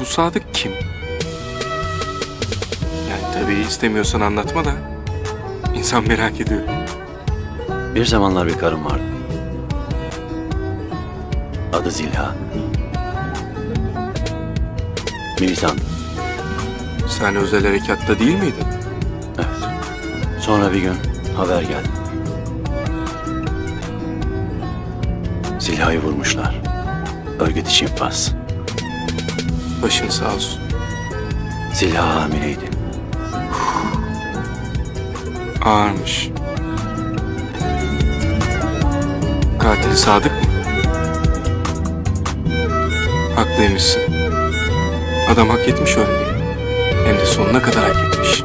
Bu Sadık kim? Yani tabii istemiyorsan anlatma da. İnsan merak ediyor. Bir zamanlar bir karım vardı. Adı Zilha. Militan. Sen özel harekatta değil miydin? Evet. Sonra bir gün haber geldi. Zilha'yı vurmuşlar. Örgüt için infaz. Başın sağ olsun. Zilha hamileydi. Ağırmış. Katil Sadık mı? Haklıymışsın. Adam hak etmiş ölmeyi. Hem de sonuna kadar hak etmiş.